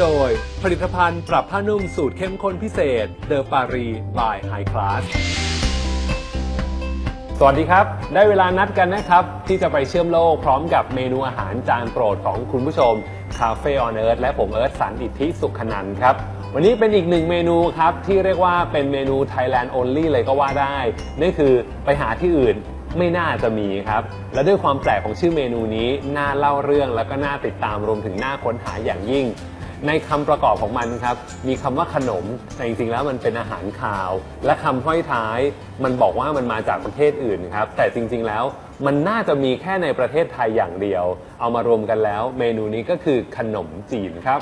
โดย ผลิตภัณฑ์ปรับผ้านุ่มสูตรเข้มข้นพิเศษ เดอปารีบายไฮคลาสสวัสดีครับ ได้เวลานัดกันนะครับ ที่จะไปเชื่อมโลกพร้อมกับเมนูอาหารจานโปรดของคุณผู้ชมคาเฟ่ออนเอิร์ธและผมเอิร์ธสันอิทธิสุขนันท์ครับวันนี้เป็นอีกหนึ่งเมนูครับ ที่เรียกว่าเป็นเมนู Thailand only เลยก็ว่าได้นั่คือไปหาที่อื่นไม่น่าจะมีครับ และด้วยความแปลกของชื่อเมนูนี้ น่าเล่าเรื่องแล้วก็น่าติดตามรวมถึงน่าค้นหาอย่างยิ่ง ในคำประกอบของมันครับ มีคำว่าขนม แต่จริงๆแล้วมันเป็นอาหารคาว และคำห้อยท้าย มันบอกว่ามันมาจากประเทศอื่นครับ แต่จริงๆแล้วมันน่าจะมีแค่ในประเทศไทยอย่างเดียว เอามารวมกันแล้ว เมนูนี้ก็คือขนมจีนครับ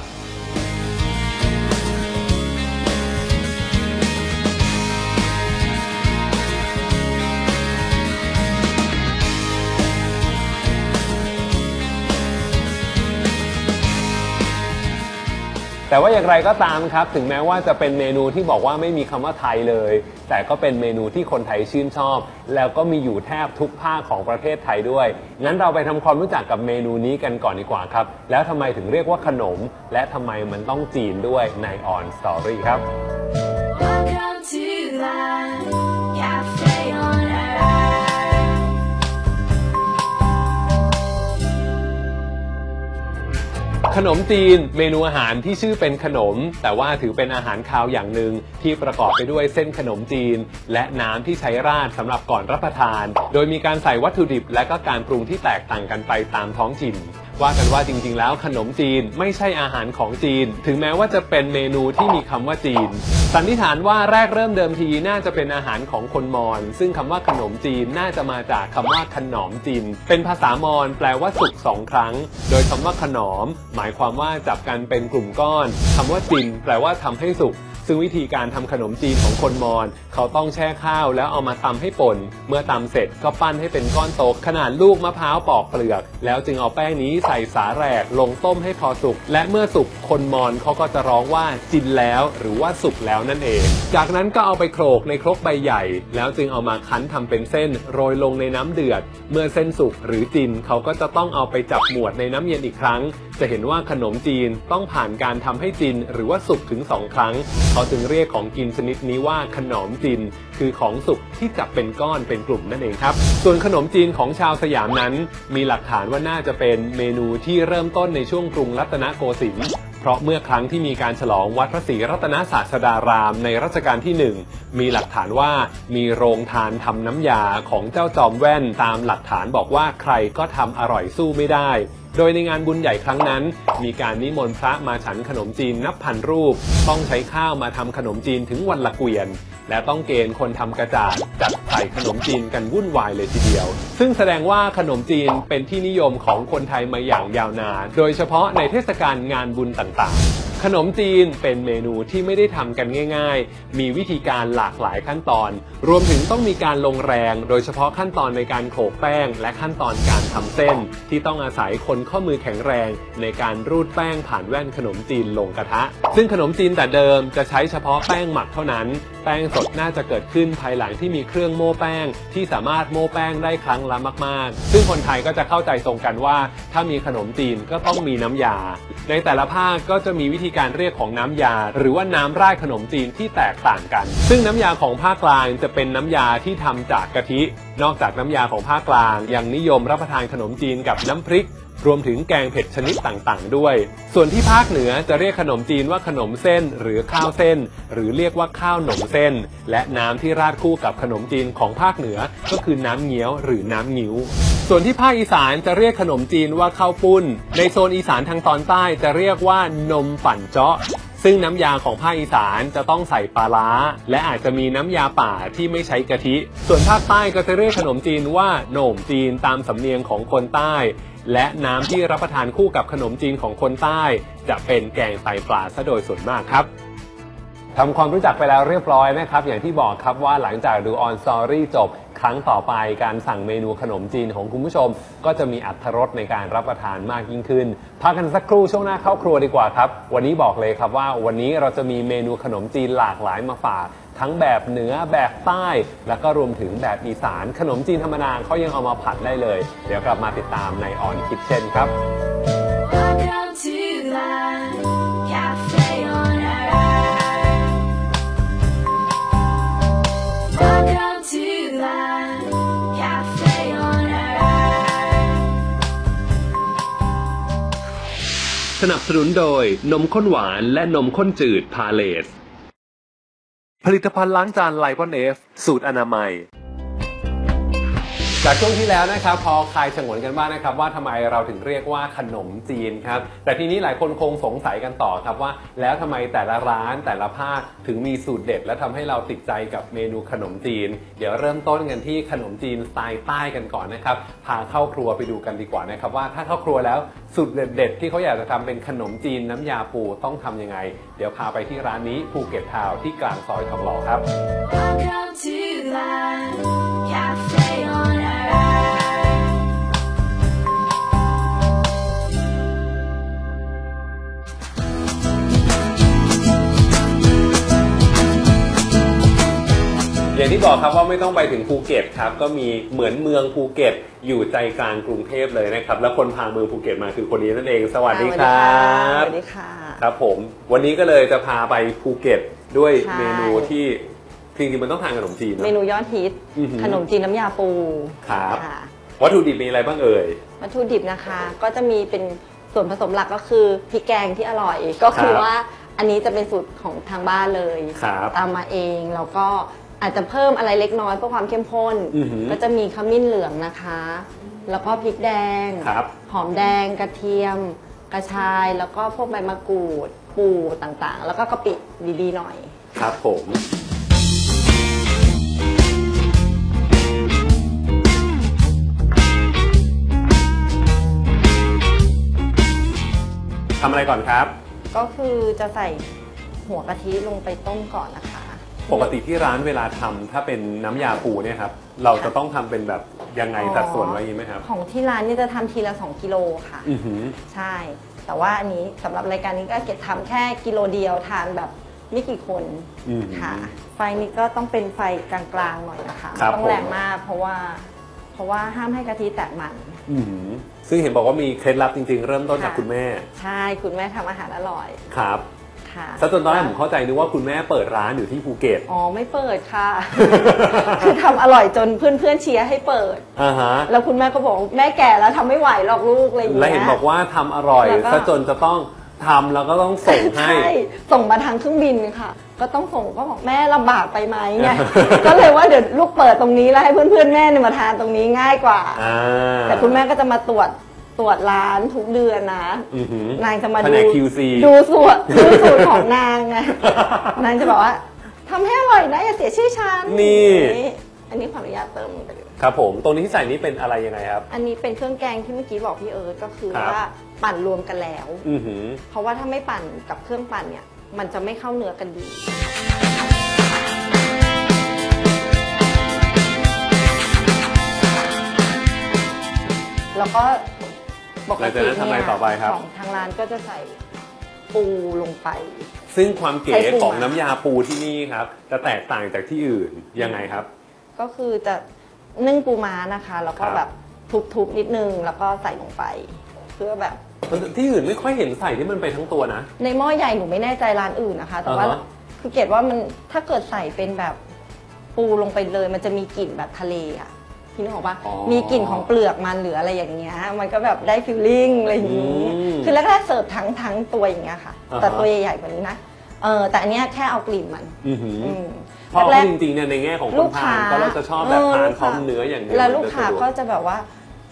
แต่ว่าอย่างไรก็ตามครับ ถึงแม้ว่าจะเป็นเมนูที่บอกว่าไม่มีคำว่าไทยเลย แต่ก็เป็นเมนูที่คนไทยชื่นชอบ แล้วก็มีอยู่แทบทุกภาคของประเทศไทยด้วย งั้นเราไปทำความรู้จักกับเมนูนี้กันก่อนดีกว่าครับ แล้วทำไมถึงเรียกว่าขนม และทำไมมันต้องจีนด้วยในออนสตอรี่ครับ Welcome to the ขนมจีนเมนูอาหารที่ชื่อเป็นขนม แต่ว่าถือเป็นอาหารคาวอย่างหนึ่งที่ประกอบไปด้วยเส้นขนมจีน และน้ำที่ใช้ราดสำหรับก่อนรับประทาน โดยมีการใส่วัตถุดิบและก็การปรุงที่แตกต่างกันไปตามท้องถิ่น ว่ากันว่าจริงๆ แล้วขนมจีนไม่ใช่อาหารของจีน ถึงแม้ว่าจะเป็นเมนูที่มีคำว่าจีน สันนิษฐานว่าแรกเริ่มเดิมทีน่าจะเป็นอาหารของคนมอญซึ่งคำว่าขนมจีนน่าจะมาจากคำว่าขนอมจีน เป็นภาษามอญแปลว่าสุกสองครั้ง โดยคำว่าขนอม หมายความว่าจับกันเป็นกลุ่มก้อนคำว่าจินแปลว่าทำให้สุก ซึ่งวิธีการทำขนมจีนของคนมอญเขาต้องแช่ข้าวแล้วเอามาตำให้ป่น เมื่อตำเสร็จก็ปั้นให้เป็นก้อนโตขนาดลูกมะพร้าวปอกเปลือก แล้วจึงเอาแป้งนี้ใส่สาแหรกลงต้มให้พอสุก และเมื่อสุกคนมอญเขาก็จะร้องว่าจินแล้ว หรือว่าสุกแล้วนั่นเอง จากนั้นก็เอาไปโขลกในครกใบใหญ่ แล้วจึงเอามาคั้นทำเป็นเส้น โรยลงในน้ำเดือด เมื่อเส้นสุกหรือจินเขาก็จะต้องเอาไปจับหมวดในน้ำเย็นอีกครั้ง จะเห็นว่าขนมจีนต้องผ่านการทำให้จินหรือว่าสุกถึง 2 ครั้งเขาจึงเรียกของกินชนิดนี้ว่าขนมจีนคือของสุกที่จับเป็นก้อนเป็นกลุ่มนั่นเองครับ ส่วนขนมจีนของชาวสยามนั้น มีหลักฐานว่าน่าจะเป็นเมนูที่เริ่มต้นในช่วงกรุงรัตนโกสินทร์เพราะเมื่อครั้งที่มีการฉลองวัดพระศรีรัตนศาสดารามในรัชกาลที่หนึ่งมีหลักฐานว่ามีโรงทานทำน้ำยาของเจ้าจอมแว่นตามหลักฐานบอกว่าใครก็ทำอร่อยสู้ไม่ได้ โดยในงานบุญใหญ่ครั้งนั้น มีการนิมนต์พระมาฉันขนมจีนนับพันรูป ต้องใช้ข้าวมาทำขนมจีนถึงวันละเกวียน และต้องเกณฑ์คนทำกระจาดจัดใส่ขนมจีนกันวุ่นวายเลยทีเดียว ซึ่งแสดงว่าขนมจีนเป็นที่นิยมของคนไทยมาอย่างยาวนาน โดยเฉพาะในเทศกาลงานบุญต่างๆขนมจีนเป็นเมนูที่ไม่ได้ทำกันง่าย ๆ มีวิธีการหลากหลายขั้นตอน รวมถึงต้องมีการลงแรง โดยเฉพาะขั้นตอนในการโขลกแป้ง และขั้นตอนการทำเส้น ที่ต้องอาศัยคนข้อมือแข็งแรง ในการรูดแป้งผ่านแว่นขนมจีนลงกระทะ ซึ่งขนมจีนแต่เดิมจะใช้เฉพาะแป้งหมักเท่านั้น แป้งสดน่าจะเกิดขึ้นภายหลังที่มีเครื่องโม่แป้ง ที่สามารถโม่แป้งได้ครั้งละมาก ๆ ซึ่งคนไทยก็จะเข้าใจตรงกันว่า ถ้ามีขนมจีนก็ต้องมีน้ำยา ในแต่ละภาคก็จะมีวิธีการเรียกของน้ำยา หรือว่าน้ำราดขนมจีนที่แตกต่างกัน ซึ่งน้ำยาของภาคกลางจะเป็นน้ำยาที่ทำจากกะทิ นอกจากน้ำยาของภาคกลางยังนิยมรับประทานขนมจีนกับน้ำพริก รวมถึงแกงเผ็ดชนิดต่างๆ ด้วย ส่วนที่ภาคเหนือจะเรียกขนมจีนว่าขนมเส้น หรือข้าวเส้น หรือเรียกว่าข้าวหนมเส้น และน้ำที่ราดคู่กับขนมจีนของภาคเหนือ ก็คือน้ำเงี้ยวหรือน้ำงิ้ว ส่วนที่ภาคอีสานจะเรียกขนมจีนว่าข้าวปุ้น ในโซนอีสานทางตอนใต้จะเรียกว่านมปั่นเจาะซึ่งน้ำยาของภาคอีสานจะต้องใส่ปลาร้า และอาจจะมีน้ำยาป่าที่ไม่ใช้กะทิ ส่วนภาคใต้ก็จะเรียกขนมจีนว่าโหนมจีนตามสำเนียงของคนใต้ และน้ำที่รับประทานคู่กับขนมจีนของคนใต้ จะเป็นแกงไตปลาซะโดยส่วนมากครับทำความรู้จักไปแล้วเรียบร้อยนะครับ อย่างที่บอกครับว่าหลังจากดูออนสตอรี่จบ ครั้งต่อไปการสั่งเมนูขนมจีนของคุณผู้ชม ก็จะมีอัตรสในการรับประทานมากยิ่งขึ้นพักกันสักครู่ช่วงหน้าเข้าครัวดีกว่าครับ วันนี้บอกเลยครับว่าวันนี้เราจะมีเมนูขนมจีนหลากหลายมาฝาก ทั้งแบบเหนือแบบใต้ แล้วก็รวมถึงแบบอีสาน ขนมจีนธรรมดาเขายังเอามาผัดได้เลย เดี๋ยวกลับมาติดตามในออนคิทเช่นครับสนับสนุนโดยนมข้นหวานและนมข้นจืดพาเลส ผลิตภัณฑ์ล้างจานไลปอนเอฟสูตรอนามัย จากช่วงที่แล้วนะครับพอคลายฉงนกันบ้างนะครับ ว่าทำไมเราถึงเรียกว่าขนมจีนครับแต่ทีนี้หลายคนคงสงสัยกันต่อครับว่า แล้วทำไมแต่ละร้านแต่ละภาคถึงมีสูตรเด็ด และทำให้เราติดใจกับเมนูขนมจีน เดี๋ยวเริ่มต้นกันที่ขนมจีนสไตล์ใต้กันก่อนนะครับพาเข้าครัวไปดูกันดีกว่านะครับว่าถ้าเข้าครัวแล้วสูตรเด็ด ๆ ที่เขาอยากจะทำเป็นขนมจีนน้ำยาปูต้องทำยังไง เดี๋ยวพาไปที่ร้านนี้ภูเก็ตทาวที่กลางซอยทองหล่อครับ Welcome to อย่างที่บอกครับว่าไม่ต้องไปถึงภูเก็ตครับก็มีเหมือนเมืองภูเก็ตอยู่ใจกลางกรุงเทพเลยนะครับ แล้วคนพาเมืองภูเก็ตมาคือคนนี้นั่นเอง สวัสดีครับสวัสดีค่ะครับผมวันนี้ก็เลยจะพาไปภูเก็ตด้วยใช่เมนูที่จริงๆมันต้องทานขนมจีนเมเนอะนูยอดฮิตอือหือขนมจีนน้ำยาปูครับค่ะวัตถุดิบมีอะไรบ้างเอ่ยวัตถุดิบนะคะ ก็จะมีเป็นส่วนผสมหลักก็คือพริกแกงที่อร่อยก็คือครับว่าอันนี้จะเป็นสูตรของทางบ้านเลยครับตามมาเองแล้วก็ อาจจะเพิ่มอะไรเล็กน้อยเพื่อความเข้มข้น อือหือ ก็จะมีขมิ้นเหลืองนะคะ แล้วก็พริกแดง ครับ หอมแดงกระเทียม กระชายแล้วก็พวกใบมะกรูด ปูต่างๆ แล้วก็กะปิดีๆหน่อย ครับผม ทำอะไรก่อนครับ ก็คือจะใส่หัวกะทิลงไปต้มก่อนนะคะ ปกติที่ร้านเวลาทำถ้าเป็นน้ำยาปูเนี่ยครับเราจะต้องทำเป็นแบบยังไงอ๋อสัดส่วนไว้อยังนี้ไหมครับของที่ร้านนี่จะทำทีละ 2 กิโลค่ะ อือหือ ใช่ แต่ว่าอันนี้สำหรับรายการนี้ก็เก็บทำแค่กิโลเดียวทานแบบไม่กี่คนอืมค่ะ ไฟนี้ก็ต้องเป็นไฟกลางๆหน่อยนะคะครับ ไม่ต้องผมแรงมากเพราะว่า เพราะว่าห้ามให้กะทิแตกมัน อือหือซึ่งเห็นบอกว่ามีเคล็ดลับจริง ๆ เริ่มต้นจากค่ะ คุณแม่ใช่คุณแม่ทำอาหารอร่อย ครับ ค่ะซะจนตอนแรกผมเข้าใจนึกว่าคุณแม่เปิดร้านอยู่ที่ภูเก็ต อ๋อไม่เปิดค่ะ คือทำอร่อยจนเพื่อนๆเชียร์ให้เปิด อ่าฮะ แล้วคุณแม่ก็บอกแม่แก่แล้วทำไม่ไหวหรอกลูกอะไรอย่างเงี้ยและเห็นบอกว่าทำอร่อยแล้วก็ ซะจนจะต้องทำแล้วก็ต้องส่งให้ ใช่ส่งมาทางเครื่องบินค่ะ ก็ต้องส่งก็บอกแม่ลำบากไปไหมไงก็เลยว่าเดี๋ยวลูกเปิดตรงนี้แล้วให้เพื่อนๆแม่เนี่ยมาทานตรงนี้ง่ายกว่า อ่า แต่คุณแม่ก็จะมาตรวจ ตรวจร้านทุกเดือนนะ อือหือ นางจะมาแผดู นก QC ดูสูตรดูสูตรของนางไง นางจะบอกว่าทำให้อร่อยนะอย่าเสียชื่อฉันนี่อันนี้ขออนุญาตเติมลงไปเลย ครับผม ตรงนี้ที่ใส่นี้เป็นอะไรยังไงครับ อันนี้เป็นเครื่องแกงที่เมื่อกี้บอกพี่เอิร์ธก็คือครับ ว่าปั่นรวมกันแล้ว อือหือ เพราะว่าถ้าไม่ปั่นกับเครื่องปั่นเนี่ย มันจะไม่เข้าเนื้อกันดี แล้วก็ ปกหลังจากตินั้นทำอะไรเนี่ยต่อไปครับ ของทางร้านก็จะใส่ปูลงไป ซึ่งความเก๋ใช้ปูของม้าน้ำยาปูที่นี่ครับ จะแตกต่างจากที่อื่นยังไงครับ ก็คือจะนึ่งปูม้านะคะ แล้วก็ครับ แบบทุบๆนิดนึงแล้วก็ใส่ลงไป เพื่อแบบ ที่อื่นไม่ค่อยเห็นใส่ที่มันไปทั้งตัวนะ ในหม้อใหญ่หนูไม่แน่ใจร้านอื่นนะคะ แต่ว่าอ่าฮะ คือเกดว่ามันถ้าเกิดใส่เป็นแบบปูลงไปเลย มันจะมีกลิ่นแบบทะเลอะ พี่นึกออกปะอ๋อมีกลิ่นของเปลือกมันหรืออะไรอย่างเงี้ย มันก็แบบได้ฟิลลิ่งอะไรอย่างงี้อืมคือแรกๆเสิร์ฟทั้งทั้งตัวอย่างเงี้ยค่ะ อ่าฮะ แต่ตัวใหญ่ๆกว่านี้นะเออแต่อันเนี้ยแค่เอากลิ่นมันอือหืออืม เพราะแรกจริงๆเนี่ยในแง่ของคลูนกทาค้านก็เราจะชอบแบบทานพร้อมลูกเนื้ออย่างเดียวแล้วลูกมันจะค้าสะดวก็จะแบบว่า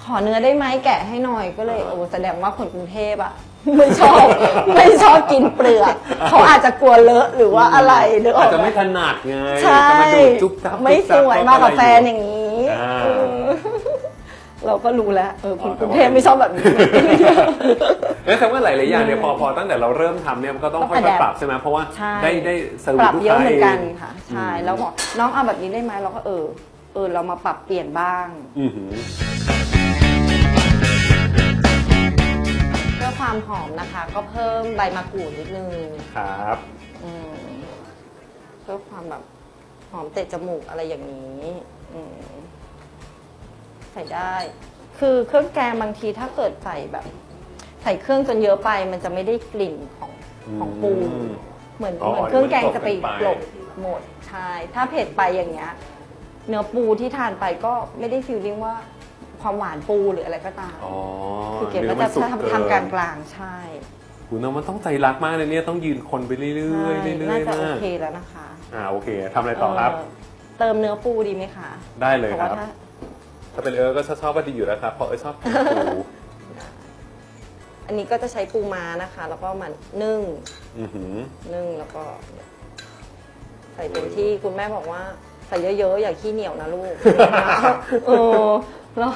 ขอเนื้อได้ไหมแกะให้หน่อยก็เลยโอ้แสดงว่าคนกรุงเทพอะไม่ชอบ ไม่ชอบกินเปลือกเขาอาจจะกลัวเลอะหรือว่าอะไรหรือออาอจกจะไหมไม่ถนัดไงใช่จะมาดูดจุ๊บจับไม่จุ๊สบจัวยมากับแฟนอย่างนี้ นี้อ่า เออเราก็รู้แล้วเออคนอ๋อกรุงเทพไม่ชอบแบบนี้ งั้นแสดงว่าหลายๆอย่างเนี่ยพอพอตั้งแต่เราเริ่มทำเนี่ยมันก็ต้องต้องค่อย adapt ๆปรับใช่ไหมเพราะว่าใช่ ได้ได้เซอร์ปวิสรับลูกเยอะค้าเหมือนเอกันง ค่ะ ใช่แล้วบอกน้องเอาแบบนี้ได้ไหมเราก็เออ เออ เรามาปรับเปลี่ยนบ้าง อือหือ เพื่อความหอมนะคะ ก็เพิ่มใบมะกรูดนิดนึงครับ อืมเพื่อความแบบหอมเตะจมูกอะไรอย่างนี้ อืม ใส่ได้ คือเครื่องแกงบางทีถ้าเกิดใส่แบบ ใส่เครื่องจนเยอะไป มันจะไม่ได้กลิ่นของของปูอืมเหมือนอ๋อเหมือนเครื่องแกงจะไปมันกกลลบบเกินไปหมดใช่ถ้าเผ็ดไปอย่างเงี้ยเนื้อปูที่ทานไปก็ไม่ได้ฟีลลิ่งว่าความหวานปูหรืออะไรก็ตามอ๋อคือเก็บนื้ว่าอจะมันสุกเกินทำทำกลางกลางๆใช่หูคุณน้องมันต้องใจรักมากเลยเนี่ยต้องยืนคนไปเรื่อยๆเรื่อยใช่ๆน่าจะโอมากเคแล้วนะคะอ่าโอเคทำอะไรต่อครับ เเติมเนื้อปูดีไหมคะได้เลยเพราะคว่ารับถ้า ถ้าเป็นเออก็ชอบว่าดีอยู่แล้วครับเพราะเออชอบกินปูอันนี้ก็จะใช้ปูม้านะคะ แล้วก็มันนึ่งอือหือ นึ่งแล้วก็ ใส่เต็มที่คุณแม่บอกว่า ใส่เยอะๆ อย่าขี้เหนียวนะลูก เออแล้ว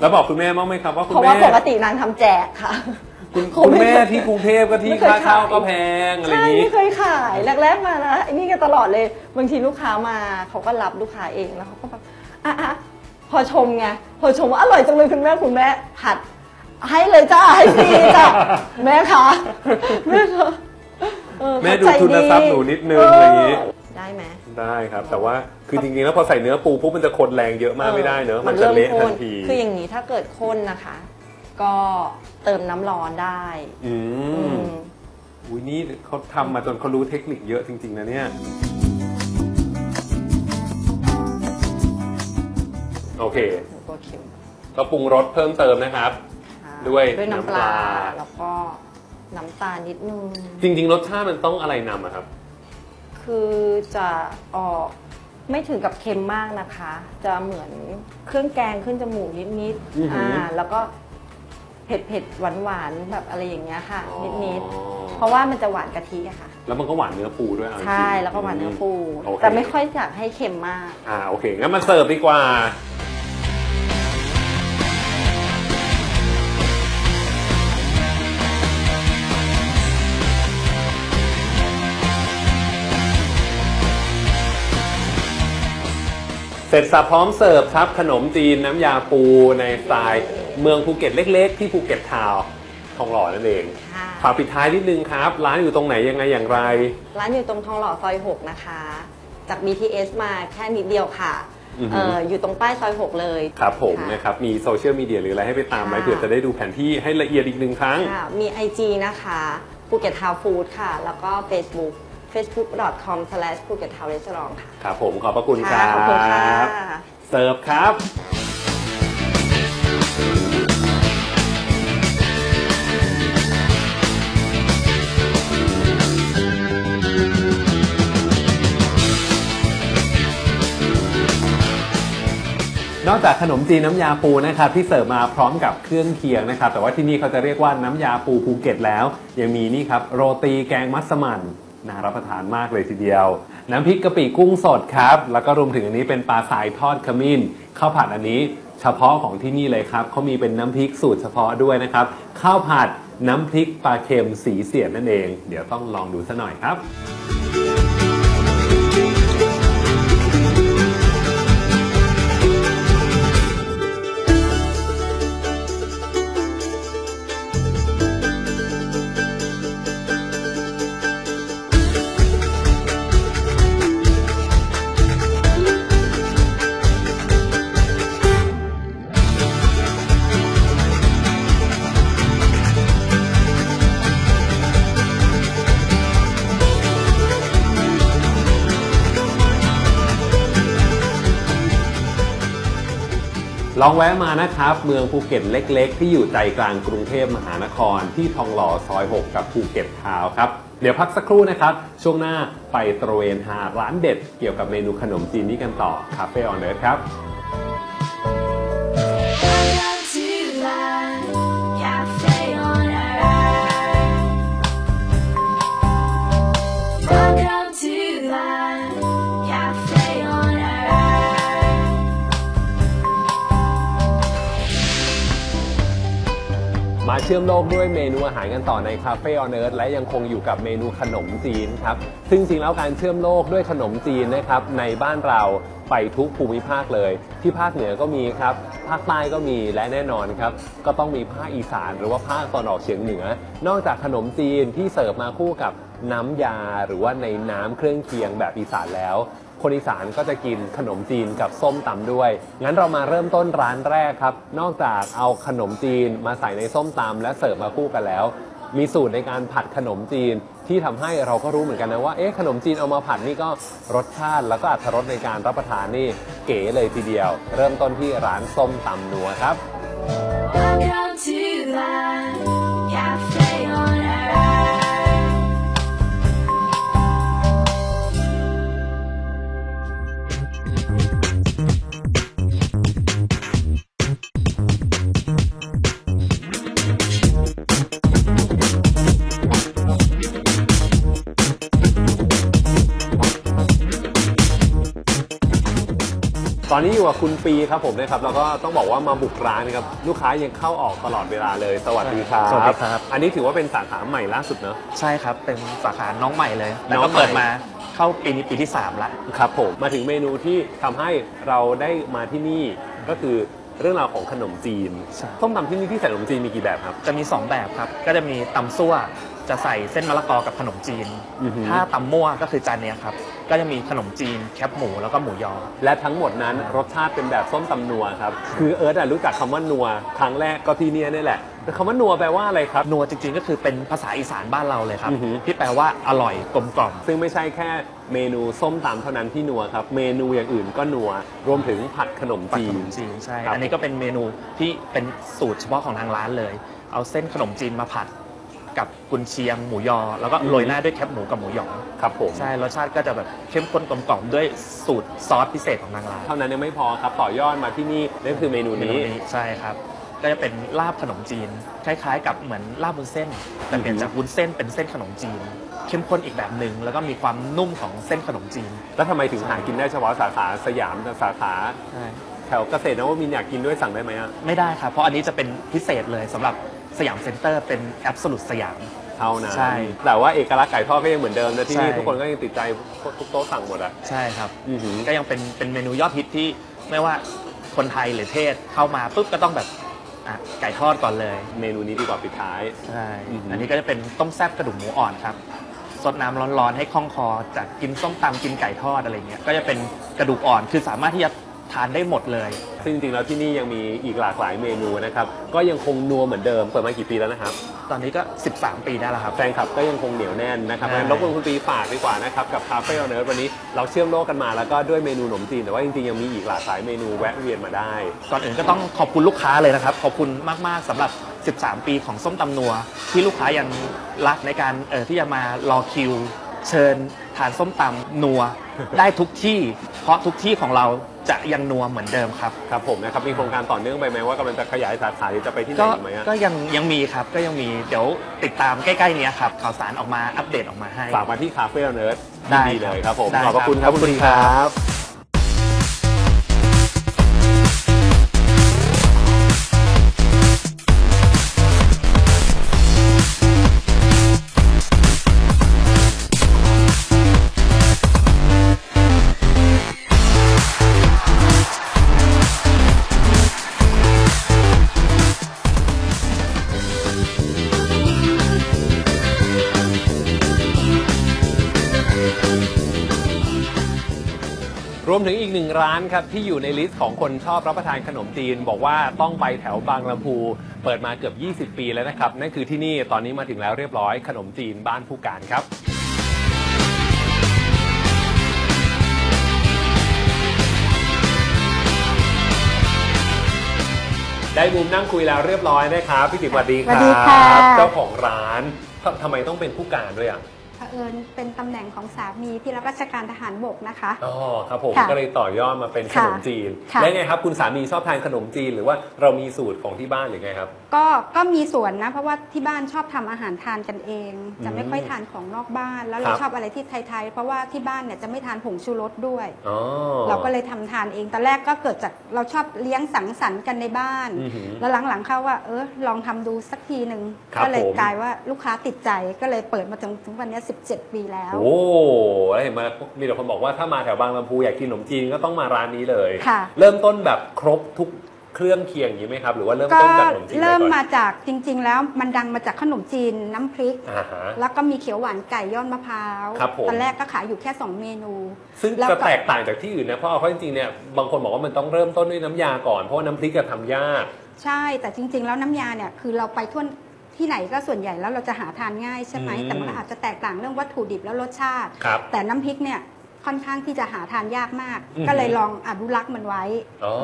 แล้วบอกคุณแม่บ้างไหมครับว่าคุเพณราะแม่ ว่าปกตินางทำแจกค่ะ คุณเขาคุณไม่แม่เคยที่กรุงเทพก็ที่ไม่เคยค่าข้าวขาย ก็แพงอะไรอใช่ย่างนี้ ไม่เคยขายแรกๆมานะไอ้นี่กันตลอดเลยบางทีลูกค้ามาเขาก็รับลูกค้าเองแล้วเขาก็แบบอะอะ พอชมไงพอชมว่าอร่อยจังเลยคุณแม่คุณแม่ผัด ให้เลยจ้าให้ฟรีจ้ะแม่คะแม่คะเออแม่ดูเข้าใจทุนทรัพย์หนูนิดนึงเอะไรอย่างนี้ ได้ไหม ได้ครับ แต่ว่าคือจริงๆแล้วพอใส่เนื้อปูปุ๊บมันจะคนแรงเยอะมากไม่ได้เนอะมันจะเริ่เละข้ทันทีคืออย่างนี้ถ้าเกิดข้นนะคะ ก็เติมน้ำร้อนได้ อือืมม อุ้ยนี่เขาทำมาจนเขารู้เทคนิคเยอะจริงๆนะเนี่ย โอเคตัวเค็มก็ปรุงรสเพิ่มเติมนะครับ ค่ะด้วยด้วยน้ำปน้ำปลาลา แล้วก็น้ำตาลนิดนึง จริง ๆ รสชาติมันต้องอะไรนำอะครับ คือจะออกไม่ถึงกับเค็มมากนะคะ จะเหมือนเครื่องแกงขึ้นจมูกนิดอือๆหืออ่อ่า แล้วก็เผ็ดเผ็ดหวานหวานๆแบบอะไรอย่างเงี้ยค่ะอ๋อนิดๆเพราะว่ามันจะหวานกะทิอะค่ะ แล้วมันก็หวานเนื้อปูด้วยเอาจริงๆใช่แล้วก็หวานเนื้อปู โอเคแต่ไม่ค่อยอยากให้เค็มมาก อ่าโอเคงั้นมาเสิร์ฟดีกว่า เสร็จสับพร้อมเสิร์ฟครับ ขนมจีนน้ำยาปูในสไตล์เมืองภูเก็ตเล็ก ๆ ที่ภูเก็ตทาวน์ทองหล่อนั่นเองค่ะฝากปิดท้ายนิดนึงครับ ร้านอยู่ตรงไหนยังไงอย่างไร ร้านอยู่ตรงทองหล่อซอย 6 นะคะ จาก BTS มาแค่นิดเดียวค่ะอือฮึ เอออยู่ตรงป้ายซอย 6 เลยครับผมค่ะนะครับ มีโซเชียลมีเดียหรืออะไรให้ไปตามไหมค่ะ เผื่อจะได้ดูแผนที่ให้ละเอียดอีกหนึ่งครั้ง ค่ะมี IG นะคะภูเก็ตทาวฟู้ดค่ะ แล้วก็ Facebook facebook.com slash ภูเก็ตทาวเรสอร์ค่ะ ครับผมขอบพระคุณคค่ะรัขอบคุณค่ะบเสิร์ฟครับ นอกจากขนมจีนน้ำยาปูนะครับที่เสิร์ฟมาพร้อมกับเครื่องเคียงนะครับ แต่ว่าที่นี่เขาจะเรียกว่าน้ำยาปูภูเก็ตแล้ว ยังมีนี่ครับโรตีแกงมัสมั่น น่ารับประทานมากเลยทีเดียว น้ำพริกกะปิกุ้งสดครับ แล้วก็รวมถึงอันนี้เป็นปลาสายทอดขมิ้นข้าวผัดอันนี้เฉพาะของที่นี่เลยครับเขามีเป็นน้ำพริกสูตรเฉพาะด้วยนะครับ ข้าวผัดน้ำพริกปลาเค็มสีเสียดนั่นเอง เดี๋ยวต้องลองดูซะหน่อยครับ ลองแวะมานะครับ เมืองภูเก็ตเล็ก ๆ ที่อยู่ใจกลางกรุงเทพมหานคร ที่ทองหล่อซอย 6 กับภูเก็ตทาวครับ เดี๋ยวพักสักครู่นะครับ ช่วงหน้าไปตระเวนหาร้านเด็ดเกี่ยวกับเมนูขนมจีนนี้กันต่อคาเฟ่ออนเดอร์ครับ มาเชื่อมโลกด้วยเมนูอาหารกันต่อในคาเฟ่ออนเอิร์ธและยังคงอยู่กับเมนูขนมจีนครับ ซึ่งจริงแล้วการเชื่อมโลกด้วยขนมจีนนะครับในบ้านเราไปทุกภูมิภาคเลย ที่ภาคเหนือก็มีครับ ภาคใต้ก็มีและแน่นอนครับ ก็ต้องมีภาคอีสานหรือว่าภาคตอนออกเฉียงเหนือ นอกจากขนมจีนที่เสิร์ฟมาคู่กับน้ำยาหรือว่าในน้ำเครื่องเคียงแบบอีสานแล้ว คนอีสานก็จะกินขนมจีนกับส้มตำด้วย งั้นเรามาเริ่มต้นร้านแรกครับ นอกจากเอาขนมจีนมาใส่ในส้มตำและเสิร์ฟมาคู่กันแล้ว มีสูตรในการผัดขนมจีนที่ทำให้เราก็รู้เหมือนกันนะว่า เอ๊ะ ขนมจีนเอามาผัดนี่ก็รสชาติแล้วก็อรรถรสในการรับประทานนี่เก๋เลยทีเดียว เริ่มต้นที่ร้านส้มตำนัวครับ Welcome to the cafe on อนนี้อยู่กับคุณปีครับผมนะครับแล้วก็ต้องบอกว่ามาบุกร้านนะครับลูกค้ายังเข้าออกตลอดเวลาเลย สวัสดีครับสวัสดีครับ อันนี้ถือว่าเป็นสาขาใหม่ล่าสุดเนอะ ใช่ครับ เป็นสาขาน้องใหม่เลยน้แล้วองก็ใหม่ เปิดมาเข้าปีนี้ปีที่ 3 ละ ครับผมมาถึงเมนูที่ทำให้เราได้มาที่นี่ก็คือเรื่องราวของขนมจีนใช่ส้มตำที่นี่ที่ใส่ขนมจีนมีกี่แบบครับ จะมี 2 แบบครับ ก็จะมีตำซั่ว จะใส่เส้นมะละกอกับขนมจีน อือหือ ถ้าตำมั่วก็คือจานเนี้ยครับ ก็จะมีขนมจีนแคบหมูแล้วก็หมูยอ และทั้งหมดนั้นรสชาติเป็นแบบส้มตำนัวครับ คือเอิร์ธอะรู้จักคำว่านัวครั้งแรกก็ที่เนี่ยนี่แหละแต่คำว่านัวแปลว่าอะไรครับ นัวจริงๆก็คือเป็นภาษาอีสานบ้านเราเลยครับ อือหือ ที่แปลว่าอร่อยกลมกล่อม ซึ่งไม่ใช่แค่เมนูส้มตำเท่านั้นที่นัวครับ เมนูอย่างอื่นก็นัว รวมถึงผัดขนมผัดจีขน นมจีนใช่ ครับ อันนี้ก็เป็นเมนูที่เป็นสูตรเฉพาะของทางร้านเลย เอาเส้นขนมจีนมาผัด กับกุนเชียงหมูยอ แล้วก็โรยหน้าด้วยแคบหมูกับหมูยอครับผม ใช่รสชาติก็จะแบบเข้มข้นกลมกล่อมด้วยสูตรซอสพิเศษของทางร้านเท่านั้นยังไม่พอครับต่อยอดมาที่นี่นั่นคือเมนูเมนูนี้ นี้ใช่ครับ ก็จะเป็นลาบขนมจีน คล้ายๆ กับเหมือนลาบวุ้นเส้น แต่เปลี่ยนจากวุ้นเส้นเป็นเส้นขนมจีน เข้มข้นอีกแบบหนึ่งแล้วก็มีความนุ่มของเส้นขนมจีนแล้วทำไมถึงหากินได้เฉพาะสาขาสยามแต่สาขาใช่แถวเกษตรนวมินทร์อยากกินด้วยสั่งได้ไหมอะ ไม่ได้ครับเพราะอันนี้จะเป็นพิเศษเลยสำหรับ สยามเซ็นเตอร์เป็นแอบสูตสยาม เท่านั้นใช่แต่ว่าเอกลักษณ์ไก่ทอดก็ยังเหมือนเดิมนะที่นี่ใช่ ทุกคนก็ยังติดใจทุกโต๊ะสั่งหมดอะใช่ครับ อือหือ ก็ยังเป็นเป็นเมนูยอดฮิตที่ไม่ว่าคนไทยหรือเทศเข้ามาปุ๊บก็ต้องแบบอะไก่ทอดก่อนเลยเมนูนี้ดีกว่าปิดท้าย ใช่อือหืออั อันนี้ก็จะเป็นต้มแซ่บกระดูกหมูอ่อนครับสดน้ำร้อนๆให้คล่องคอจากกินส้มตำกินไก่ทอดอะไรเงี้ยก็จะเป็นกระดูกอ่อนคือสามารถที่จะ ทานได้หมดเลย ซึ่งจริงๆแล้วที่นี่ยังมีอีกหลากหลายเมนูนะครับ ก็ยังคงนัวเหมือนเดิม เปิดมากี่ปีแล้วนะครับ ตอนนี้ก็ 13 ปีได้แล้วครับ แฟนคลับก็ยังคงเหนียวแน่นนะครับใช่ งั้นรบกวนคุณปีฝากดีกว่านะครับกับคาเฟ่เนิร์ดวันนี้เราเชื่อมโลกกันมาแล้วก็ด้วยเมนูขนมจีนแต่ว่าจริงๆยังมีอีกหลากหลายเมนูแวะเวียนมาได้ ก่อนอื่นก็ต้องขอบคุณลูกค้าเลยนะครับ ขอบคุณมากๆสำหรับ 13 ปีของส้มตำนัว ที่ลูกค้ายังรักในการเออที่จะมารอคิว เชิญทานส้มตำนัว ได้ทุกที่ เพราะทุกที่ของเรา จะยังนัวเหมือนเดิมครับ ครับผมนะครับมีโครงการต่อเนื่องไปไหมว่ากำลังจะขยายสาขาหรือจะไปที่ไหนก็อีกไหมอะก็ยังยังมีครับก็ยังมีเดี๋ยวติดตามใกล้ๆเนี้ยครับข่าวสารออกมาอัปเดตออกมาให้ ฝากมาที่คาเฟ่เนิร์ดได้ดีเลยครับผมได้ขอบพระคุณครับขอบคุณณปีครับ ร้านครับที่อยู่ในลิสต์ของคนชอบรับประทานขนมจีน บอกว่าต้องไปแถวบางลำพู เปิดมาเกือบ 20 ปีแล้วนะครับ นั่นคือที่นี่ตอนนี้มาถึงแล้วเรียบร้อยขนมจีนบ้านผู้การครับ ได้มุมนั่งคุยแล้วเรียบร้อยนะครับพี่ติ๋มสวัสดีคสวัรัสดีค่ะ บเจ้าของร้านทำทำไมต้องเป็นผู้การด้วยอะเผ อิญเป็นตำแหน่งของสามีที่รับราชการทหารบกนะคะ อ๋อครับผมค่ะก็เลยต่อยอดมาเป็นขนมจีนค่ะ แล้วไงครับคุณสามีชอบทานขนมจีนหรือว่าเรามีสูตรของที่บ้านหรือไงครับ ก็ก็มีส่วนนะเพราะว่าที่บ้านชอบทำอาหารทานกันเอง จะไม่อืมค่อยทานของนอกบ้าน แล้วคเรารับ ชอบอะไรที่ไทยๆเพราะว่าที่บ้านเนี่ยจะไม่ทานผงชูรสด้วย อ๋อ เราก็เลยทำทานเองตอนแรกก็เกิดจากเราชอบเลี้ยงสังสรรค์กันในบ้าน อือหือแล้วหลังๆเข้าว่าเออลองทำดูสักทีหนึ่งครับก็เลยผม กลายว่าลูกค้าติดใจก็เลยเปิดมาถึงถึงวันนี้17 ปีแล้ว โอ้แล้วเห็นไหมามีแต่คนบอกว่าถ้ามาแถวบางลำพูอยากกินขนมจีนก็ต้องมาร้านนี้เลย ค่ะ เริ่มต้นแบบครบทุกเครื่องเคียงอย่างนี้ไหมครับ หรือว่าเริ่มก็ต้นจากขนมจีนเริ่มก่อนมาจากจริง ๆ แล้วมันดังมาจากขนมจีนน้ำพริก อ่าฮะ แล้วก็มีเขียวหวานไก่ยอดมะพร้าว ครับผม ตอนแรกก็ขายอยู่แค่ 2 เมนู ซึ่งแล้วจะก็แตกต่างจากที่อื่นนะเพราะเอาเข้าจริงๆเนี่ยบางคนบอกว่ามันต้องเริ่มต้นด้วยน้ำยาก่อนเพราะว่าน้ำพริกจะทำยาก ใช่แต่จริง ๆ แล้วน้ำยาเนี่ยคือเราไปทั่ว ที่ไหนก็ส่วนใหญ่แล้วเราจะหาทานง่ายใช่ไหมอืมแต่มันอาจจะแตกต่างเรื่องวัตถุดิบและรสชาติ ครับแต่น้ำพริกเนี่ยค่อนข้างที่จะหาทานยากมาก อืม ก็เลยลองอนุรักษ์มันไว้ อ๋อ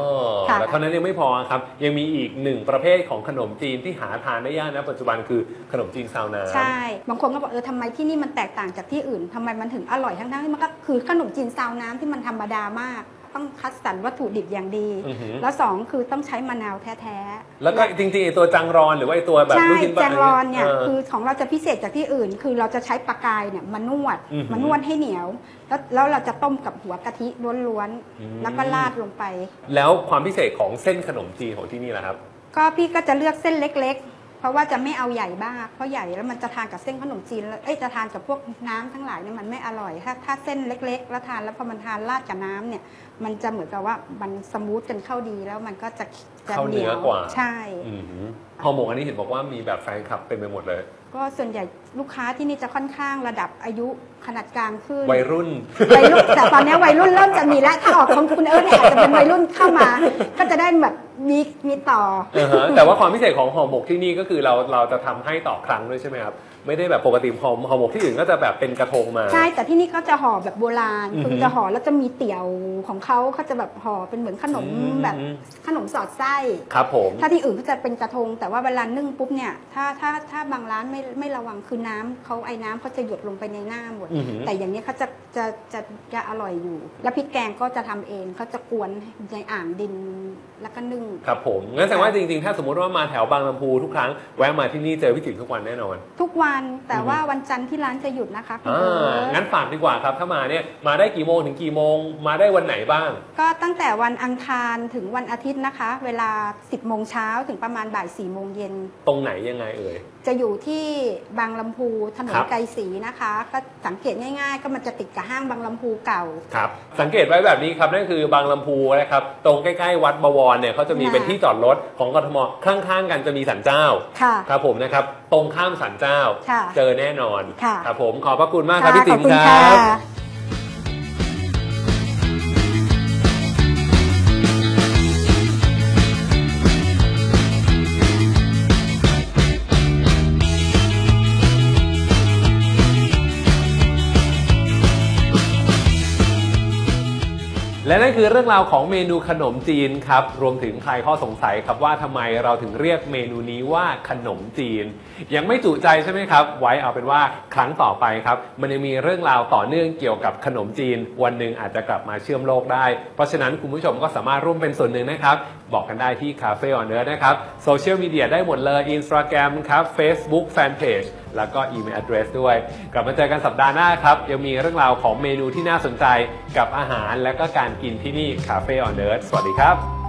ค่ะ แล้วเท่านั้นยังไม่พอครับ ยังมีอีกหนึ่งประเภทของขนมจีนที่หาทานได้ยากนะปัจจุบันคือขนมจีนซาวน้ำ ใช่ บางคนก็บอกเออทำไมที่นี่มันแตกต่างจากที่อื่นทำไมมันถึงอร่อยทั้งๆที่มันก็คือขนมจีนซาวน้ำที่มันธรรมดามาก ต้องคัดสรรวัตถุดิบอย่างดี อือหือ แล้วสองคือต้องใช้มะนาวแท้ๆแล้วก็จริงๆไอ้ตัวจังรอนหรือว่าไอ้ตัวแบบใช่ลูกชิ้นปลาแจงรอนเนี่ยอคือของเราจะพิเศษจากที่อื่น คือเราจะใช้ปลากายเนี่ยมานวดอือหือมานวดให้เหนียว แล้วแล้วเราจะต้มกับหัวกะทิล้วนอืม ๆ แล้วก็ราดลงไป แล้วความพิเศษของเส้นขนมจีนของที่นี่แหละครับ ก็พี่ก็จะเลือกเส้นเล็กๆ เพราะว่าจะไม่เอาใหญ่มากเพราะใหญ่แล้วมันจะทานกับเส้นขนมจีนแล้วเอ้ยจะทานกับพวกน้ำทั้งหลายเนี่ยมันไม่อร่อย ถ้าถ้าเส้นเล็ก ๆ แล้วทานแล้วพอมันทานราดกับน้ำเนี่ยมันจะเหมือนกับว่ามันสมูทกันเข้าดีแล้วมันก็จะจะเข้าเนื้อยวกว่า ใช่อือหือห่อหมกอันนี้เห็นบอกว่ามีแบบแฟนคลับเต็มไปหมดเลย ก็ส่วนใหญ่ลูกค้าที่นี่จะค่อนข้างระดับอายุขนาดกลางขึ้น วัยรุ่น วัยรุ่นแต่ตอนนี้วัยรุ่นเริ่มจะมีแล้วถ้าออกของคุณเอิร์ธเนี่ยอาจจะเป็นวัยรุ่นเข้ามา ก็จะได้แบบมีมีต่ออ่าฮะแต่ว่าความพิเศษของห่อหมกที่นี่ก็คือเราเราจะทำให้ต่อครั้งด้วยใช่ไหมครับ ไม่ได้แบบปกติห่อห่อหมกที่อื่นก็จะแบบเป็นกระทงมา ใช่แต่ที่นี่เขาจะห่อแบบโบราณอือหือคือจะห่อแล้วจะมีเตี๋ยวของเขาเขาจะแบบห่อเป็นเหมือนขนมอืมแบบขนมสอดไส้ครับผมถ้าที่อื่นก็จะเป็นกระทง แต่ว่าเวลานึ่งปุ๊บเนี่ยถ้าถ้าถ้าบางร้านไม่ไม่ระวังคือน้ำเขาไอ้น้ำเขาจะหยดลงไปในหน้าหมดอือหือแต่อย่างนี้ยเขาจะจะจะจะอร่อยอยู่ แล้วพริกแกงก็จะทำเองเขาจะกวนในอ่างดินแล้วก็นึ่งครับผมงั้นแสดงว่าจริงๆ ถ้าสมมติว่ามาแถวบางลำพูทุกครั้งแวะมาที่นี่เจอพี่จิ๋มทุกวันแน่นอน ทุกวันแต่ว่าวันจันทร์ที่ร้านจะหยุดนะคะคุณอ่เอิาร์ธ งั้นฝากดีกว่าครับ ถ้ามาเนี่ยมาได้กี่โมงถึงกี่โมง มาได้วันไหนบ้าง ก็ตั้งแต่วันอังคารถึงวันอาทิตย์นะคะ เวลา 10โมงเช้าถึงประมาณบ่าย4โมงเย็น ตรงไหนยังไงเอ่ยจะอยู่ที่บางลำพูถนนครับ ไกรศรีนะคะ ก็สังเกตง่ายๆ ก็มันจะติดกับห้างบางลำพูเก่า ครับ สังเกตไว้แบบนี้ครับนั่นคือบางลำพูนะครับ ตรงใกล้ๆวัดบวรเนี่ยเขาจะมีค่ะ เป็นที่จอดรถของกทมข้างๆกันจะมีสันเจ้า ค่ะ ครับผมนะครับ ตรงข้ามสันเจ้า ค่ะเจอแน่นอน ค่ะ ครับผมขอบพระคุณมากครับพี่ขติ๋อบมคุณคค่ะรับ และนั่นคือเรื่องราวของเมนูขนมจีนครับ รวมถึงใครข้อสงสัยครับว่าทำไมเราถึงเรียกเมนูนี้ว่าขนมจีน ยังไม่จุใจใช่ไหมครับ ไว้เอาเป็นว่าครั้งต่อไปครับ มันยังมีเรื่องราวต่อเนื่องเกี่ยวกับขนมจีน วันหนึ่งอาจจะกลับมาเชื่อมโลกได้ เพราะฉะนั้นคุณผู้ชมก็สามารถร่วมเป็นส่วนหนึ่งนะครับ บอกกันได้ที่ Cafe on Earth นะครับโซเชียลมีเดียได้หมดเลย Instagram ครับ Facebook Fanpage แล้วก็อีเมล address ด้วย กลับมาเจอกันสัปดาห์หน้าครับ ยังมีเรื่องราวของเมนูที่น่าสนใจกับอาหารและก็การกินที่นี่ Cafe on Earth สวัสดีครับ